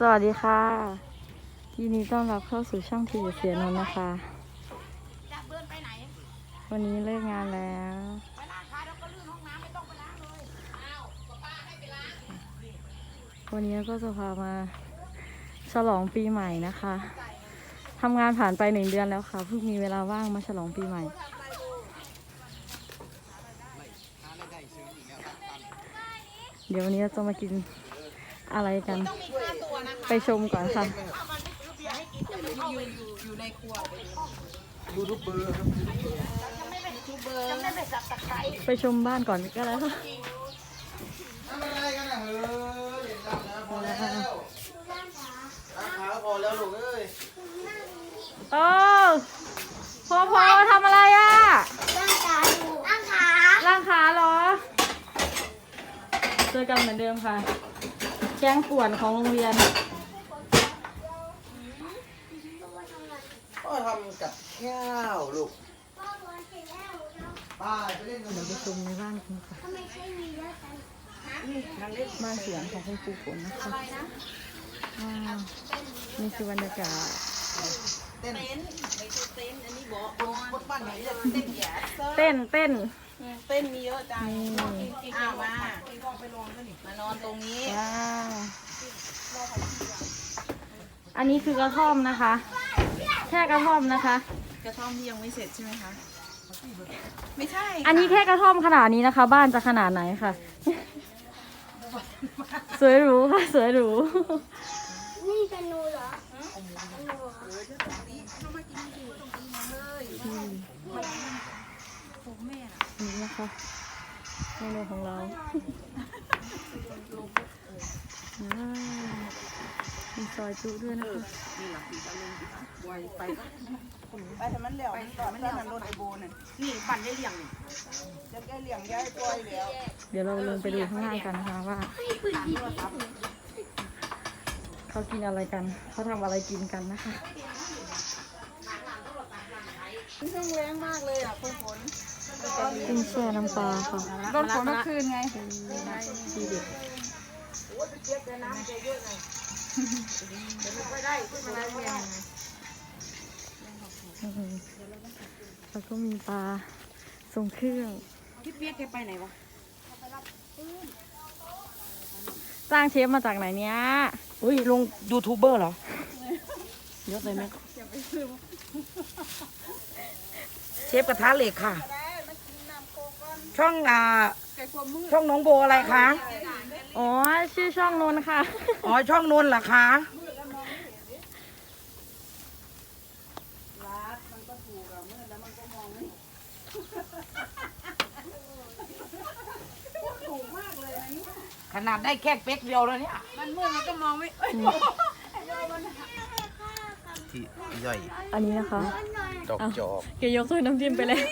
สวัสดีค่ะ ยินดีต้อนรับเข้าสู่ช่องทีเสียนนท์นะคะ จะเบินไปไหน วันนี้เลิกงานแล้ว ไปล้างขาแล้วก็ลื่นห้องน้ำไม่ต้องไปล้างเลยอ้าวป้าให้ไปล้างวันนี้ก็จะพามาฉลองปีใหม่นะคะทำงานผ่านไปหนึ่งเดือนแล้วค่ะเพิ่งมีเวลาว่างมาฉลองปีใหม่ เดี๋ยววันนี้เราจะมากินอะไรกัน ต้องมีค่าตัวนะคะ ไปชมก่อนค่ะถ้ามันไม่ซื้อเบียร์ให้กินจะไม่เข้าไปอยู่อยู่ในครัวยูทูบเบอร์ครับจะไม่ไปสับตะไคร้ไปชมบ้านก่อนก็แล้วค่ะ ทำอะไรกันนะเฮ้ยเห็นดำแล้วพอแล้วราคาพอแล้วลูกเอ้ยโอ้พอพอทำอะไรอะร่างกายอยู่ร่างขาล่างขาเหรอ เจอกันเหมือนเดิมค่ะแก๊งป่วนของโรงเรียน พ่อทำกับข้าวลูกป้าไปเล่นกันเดี๋ยวไปชมในบ้านกันค่ะบ้านสวนของคุณครูฝนนะคะว้าวนี่คือบรรยากาศเต้นเต็นท์ไม่ใช่เต็นท์อันนี้บอกนอนบนบ้านไหนเรียกเต็นท์แย่ เต้นเต้นเต้นท์มีเยอะจังนี่อ้าวมาไปนอนมานอนตรงนี้ว้าวอันนี้คือกระท่อมนะคะ แค่กระท่อมนะคะ กระท่อมที่ยังไม่เสร็จใช่ไหมคะ ไม่ใช่อันนี้แค่กระท่อมขนาดนี้นะคะ บ้านจะขนาดไหนค่ะ สวยหรูค่ะ สวยหรู นี่เป็นนูเหรอนี่นะคะ เมนูของเราว้าวมีซอยจุด้วยนะคะไปทำมันเหลวไปทำมันเหลวรถไอโบน่ะนี่ปั่นได้เลี้ยงนี่จะแก้เลี้ยงย้ายปล่อยแล้วเดี๋ยวเราลงไปดูข้างล่างกันนะคะว่าเขากินอะไรกัน เขาทำอะไรกินกันนะคะช่วงแรงมากเลยอะคุณฝน กุ้งแช่น้ำปลาค่ะรถฝนเมื่อคืนไงทีเด็ดอื้อหือแล้วก็มีปลาทรงเครื่องพี่เปียกแกไปไหนวะจ้างเชฟมาจากไหนเนี้ยอุ้ยลงยูทูบเบอร์เหรอเยอะเลยไหมเชฟกระทะเหล็กค่ะ ช่องอ่าช่องน้องโบอะไรคะ อ๋อ ชื่อช่องนนท์ค่ะ อ๋อ ช่องนนท์เหรอคะ ขนาดได้แค่เป๊กเดียวแล้วเนี่ย มันมืดมันก็มองไม่เอ้ย ที่ย่อยอันนี้นะคะดอกจอกเกยกถ้วยน้ำจิ้มไปแล้ว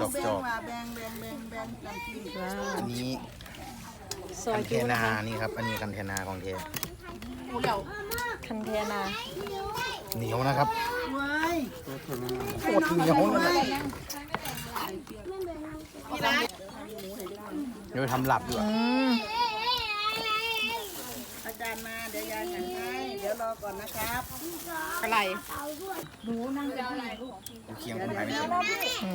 ดอกจอกมาแบงแบงแบงแบงน้ำจิ้มว้าวอันนี้ซอคัยนเทจุนานี่ครับ อันนี้คันเทนาของเทเดี๋ยวคันเทนาเหนียวนะครับเว้ยโคตรเหนียวเลยพี่รักเดี๋ยวไปทำหลับดีกว่าอืมอาจารย์มา เดี๋ยวยายหันให้ เดี๋ยวรอก่อนนะครับอะไรหนูนั่งเป็นอะไรลูกเคียงคนไทยไม่เป็นอื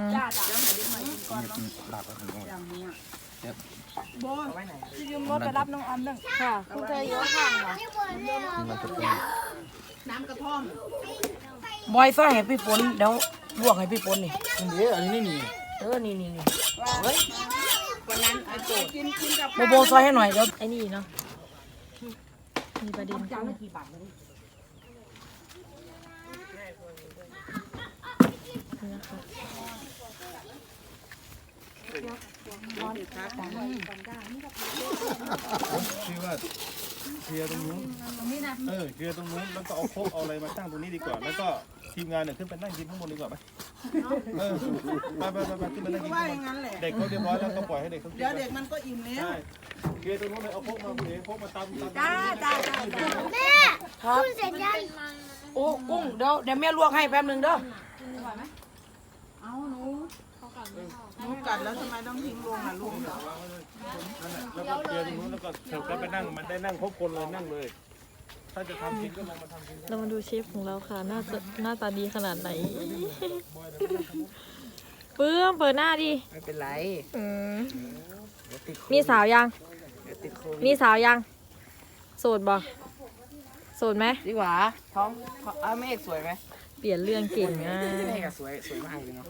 มจ้าจ้าเดี๋ยวหาดีมากินก่อนนี่เป็นหลับก็ถึงอย่างนี้อะเดี๋ยวโบจะยืมรถไปรับน้องออมเรื่องค่ะคุณเคยเยอะข้างเหรอมันจะเป็นน้ำกระท่อมบอยซ้อยให้พี่ฝนเดี๋ยวลวกให้พี่ฝนนี่อันนี้อันนี้นี่เออนี่นี่นี่เฮ้ยวันนั้นไอ้โจกินกินกับโบโบซอยให้หน่อยเดี๋ยวไอ้นี่เนาะ มีประเด็นขึ้นนี่นะคะคือว่าเคลียร์ตรงนู้น เออเคลียร์ตรงนู้นแล้วก็เอาโคกเอาอะไรมาตั้งตรงนี้ดีกว่า แล้วก็ ทีมงานเนี่ยขึ้นไปนั่งกินข้างบนดีกว่าไหมเออไปไปไปไปขึ้นไปนั่งกินว่าข้างอบย่านงนั้นแหละ เด็กเขาเรียบร้อยแล้วก็ปล่อยให้เด็กเขากินเดี๋ยวเด็กมันก็อิ่มแล้ว ใช่เคลียร์ตรงนู้นเลยเอาโคกมาคุณเอ๋โคกมาตำตำจ้าจ้าจ้าจ้าครับเสร็จยังโอ้กุ้งเดี๋ยวเดี๋ยวแม่ลวกให้แป๊บหนึงเด้อเอาหนูงูกัดแล้วทำไมต้องทิ้งลงอะลุงนั่นแหละแล้วก็เคลียร์ตรงนู้นแล้วก็เถิบก็ไปนั่งมันได้นั่งครบคนเลยนั่งเลย ถ้าจะทำจริงก็ลองมาทำจริงเรามาดูเชฟของเราค่ะ หน้าตาหน้าตาดีขนาดไหนเปื้มเปิดหน้าดิไม่เป็นไรอืมเดี๋ยวติดโควิดมีสาวยัง เดี๋ยวติดโควิดมีสาวยัง โสดบ่โสดไหม ดีกว่าท้องอ้าวแม่เอกสวยไหมเปลี่ยนเรื่องเก่งอะแม่เอกสวยสวยมากเลยเนาะ